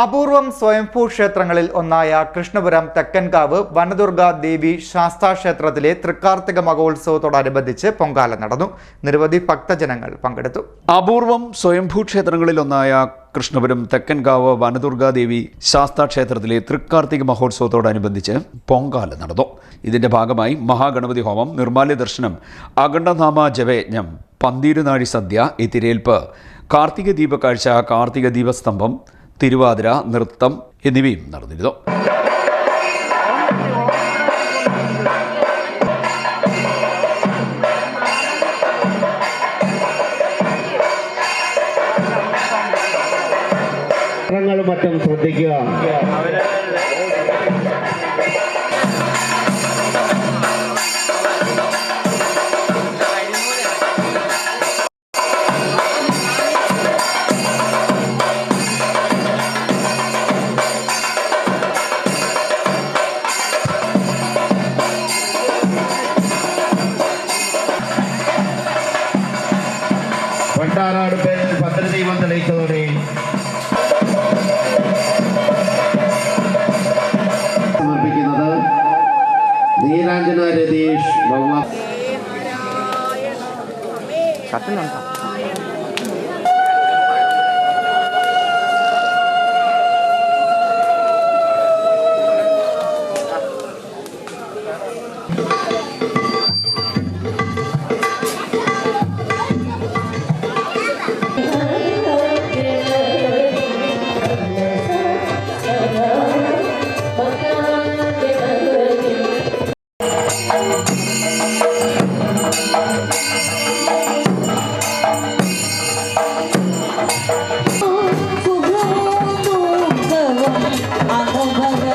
അപൂർവം സ്വയംഭൂ ക്ഷേത്രങ്ങളിൽ ഒന്നായ കൃഷ്ണപുരം തെക്കൻകാവ് വനദുർഗ ദേവി ശാസ്താ ക്ഷേത്രത്തിലെ തൃക്കാർത്തിക മഹോത്സവത്തോടനുബന്ധിച്ച് പൊങ്കാല നടന്നു. നിരവധി ഭക്തജനങ്ങൾ പങ്കെടുത്തു. അപൂർവം സ്വയംഭൂ ക്ഷേത്രങ്ങളിൽ ഒന്നായ കൃഷ്ണപുരം തെക്കൻകാവ് വനദുർഗാദേവി ശാസ്താ ക്ഷേത്രത്തിലെ തൃക്കാർത്തിക മഹോത്സവത്തോടനുബന്ധിച്ച് പൊങ്കാല നടന്നു. ഇതിന്റെ ഭാഗമായി മഹാഗണപതി ഹോമം നിർമാല്യ ദർശനം അഖണ്ഡനാമ ജപയജ്ഞം പന്തീരുനാഴി സദ്യ എത്തിരേൽപ്പ് കാർത്തിക ദീപക്കാഴ്ച കാർത്തിക ദീപസ്തംഭം തിരുവാതിര നൃത്തം എന്നിവയും നടന്നിരുന്നു. മറ്റും ശ്രദ്ധിക്കുക. പേരിൽ ഭദ്രദൈവം തെളിയിച്ചതോടെ. സമർപ്പിക്കുന്നത് Neeranjana Ratheesh Tá bom.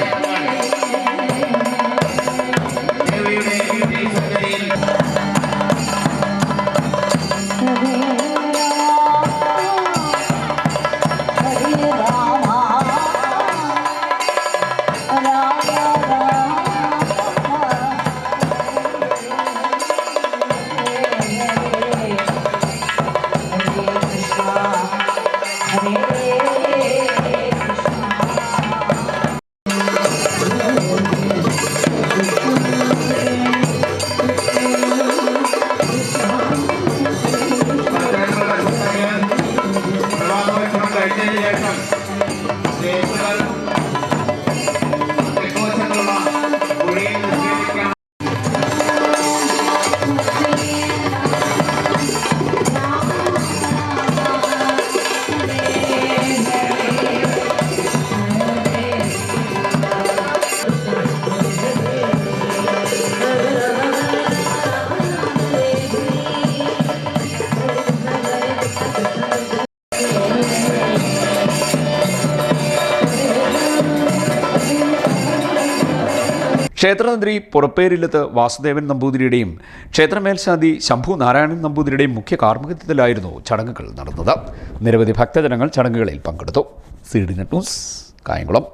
one. ക്ഷേത്രതന്ത്രി പുറപ്പേരില്ലത്ത് Vasudevan നമ്പൂതിരിയുടെയും ക്ഷേത്രമേൽശാന്തി Shambhu Narayanan നമ്പൂതിരിയുടെയും മുഖ്യ കാർമ്മികത്വത്തിലായിരുന്നു ചടങ്ങുകൾ നടന്നത്. നിരവധി ഭക്തജനങ്ങൾ ചടങ്ങുകളിൽ പങ്കെടുത്തു. C D net news Kayamkulam.